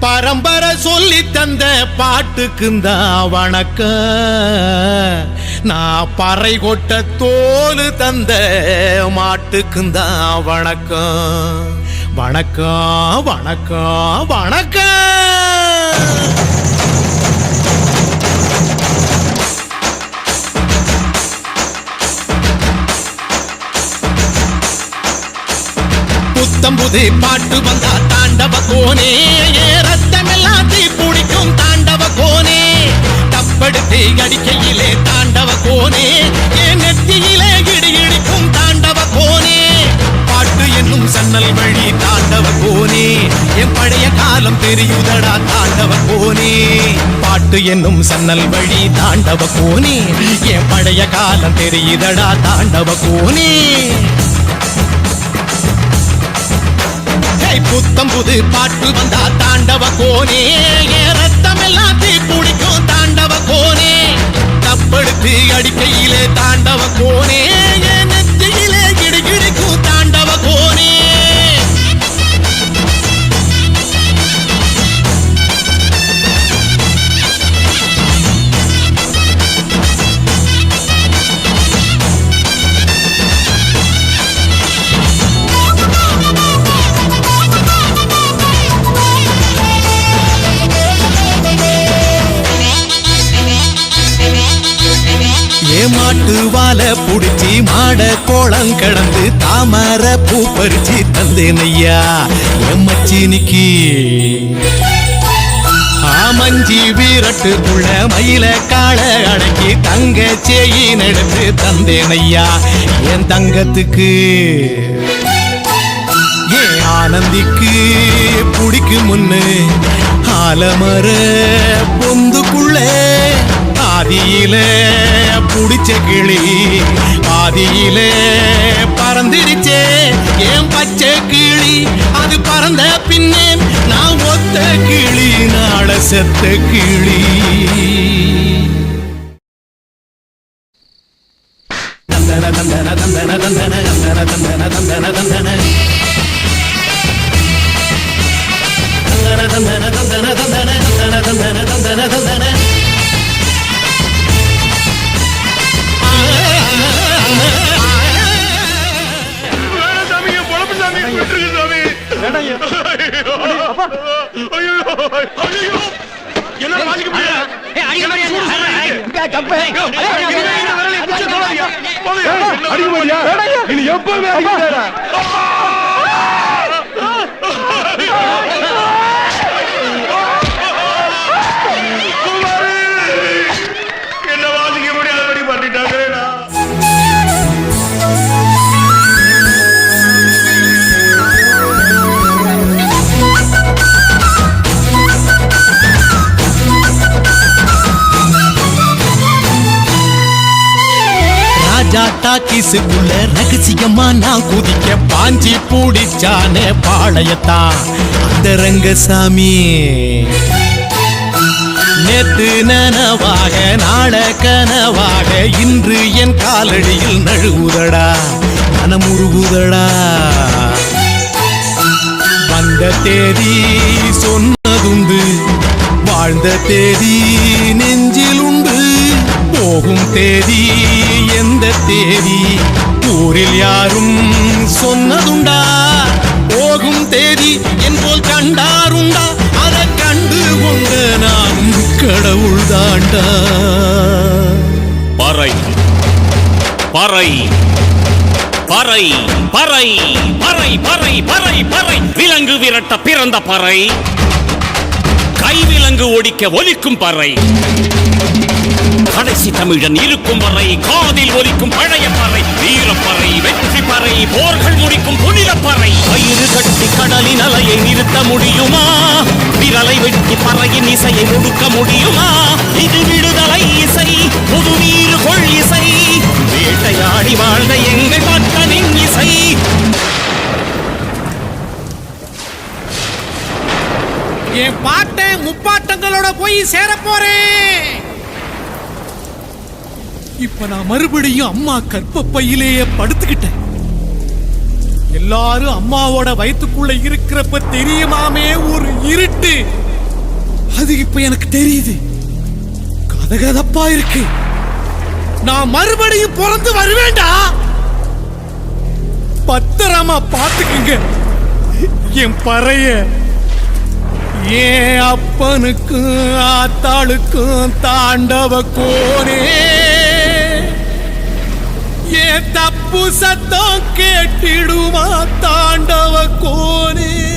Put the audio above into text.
பரம்பரை சொல்லி தந்த பாட்டுக்குந்தான் வணக்க. நான் பறை கொட்ட தோலு தந்த மாட்டுக்குந்தான் வணக்கம் வணக்கம் வணக்கம் வணக்கம் புத்தம் புது பாட்டு வந்தா தாண்டவ கோனே ஏ ரத்தமெல்லாம் தீ பிடிக்கும் தாண்டவ கோனே தப்படுத்து அடிக்கையிலே தாண்டவ கோனே என் நெத்தியிலே இடி இடிக்கும் தாண்டவ கோனே பாட்டு என்னும் சன்னல் வழி தாண்டவ கோனே என் பழைய காலம் தெரியுதடா தாண்டவ கோனே பாட்டு என்னும் சன்னல் வழி தாண்டவ கோனே என் பழைய காலம் தெரியுதடா தாண்டவ கோனே ஹேய், புத்தம் புது பாட்டு வந்தா தாண்டவ கோனே. என் ரத்தம் எல்லாம் தீ பிடிக்கும் தாண்டவ கோனே. தப்படுத்து அடிக்கையிலே தாண்டவ கோனே. குடிச்சி மாட கோளம் கடந்து தாமர பூ பறிச்சு தந்தேன் ஐயா. எம்மச்சினிக்கு ஆமஞ்சி வீரட்டுக்குள்ள மயில காள அடக்கி தங்க செயின் எடுத்து தந்தேன் ஐயா. என் தங்கத்துக்கு ஏன் ஆனந்திக்கு புடிக்கு முன்னு. ஆலமர பொந்துக்குள்ளே ஆதியில புடிச்ச கிளி. பாதியிலே பறந்துடுச்சே ஏன் பச்சை கிளி அது பறந்த பின்னே. நான் ஒத்த கிளி நாள செத்த கிளி. தந்தன தந்தன தந்தன தந்தன தந்தன தந்தன தந்தன தந்தன. அடிக்க முடியா இனி எப்பவுமே அடிக்க ராஜா கிசுக்குள்ள ரகசியமா நான் குதிக்க பாஞ்சி பூடிச்சானே பாளையத்தான். அந்த ரங்கசாமி. நேத்து நனவாக நாள கனவாக இன்று என் காலடியில் நழுவுதடா மனமுருகுதடா வந்த தேதி சொன்னதுண்டு வாழ்ந்த தேதி நெஞ்சில் உண்டு போகும் தேதி எந்த தேதி? ஊரில் யாரும் சொன்னதுண்டா? போகும் தேதி என் போல் கண்டாருண்டா? அதை கண்டு கொண்ட நான் கடவுள் தாண்டா பறை பறை பறை பறை பறை பறை பறை பறை. விலங்கு விரட்ட பிறந்த பறை கைவிலங்கு ஒடிக்க ஒலிக்கும் பறை. கடைசி தமிழன் இருக்கும் வரை காதில் ஒலிக்கும் பழைய பறை வீரப்பறை வெற்றி பறை போர்கள் முடிக்கும் புனித பறை. கயிறு கட்டி கடலின் அலையை நிறுத்த முடியுமா? விரலை வெட்டி பறையின் இசையை முடுக்க முடியுமா? இது விடுதலை இசை புது புதுவீறு கொள் இசை. வேட்டையாடி வாழ்ந்த எங்கள் மக்களின் இசை. என் பாட்டன் முப்பாட்டங்களோட போய் சேரப்போறேன் இப்ப நான் மறுபடியும் அம்மா கற்பப்பையிலேயே படுத்துக்கிட்டேன். எல்லாரும் அம்மாவோட வயிற்றுக்குள்ள இருக்கிறப்ப தெரியுமாமே ஒரு இருட்டு. அது இப்ப எனக்கு தெரியுது. கதகதப்பா இருக்கு. நான் மறுபடியும் பிறந்து வருவேண்டா? பத்திரமா பாத்துக்குங்க என் பறைய. ஏன் அப்பனுக்கும் ஆத்தாளுக்கும் தாண்டவ கோனே. ஏன் தப்பு சத்தம் கேட்டிடுமா தாண்டவ கோனே?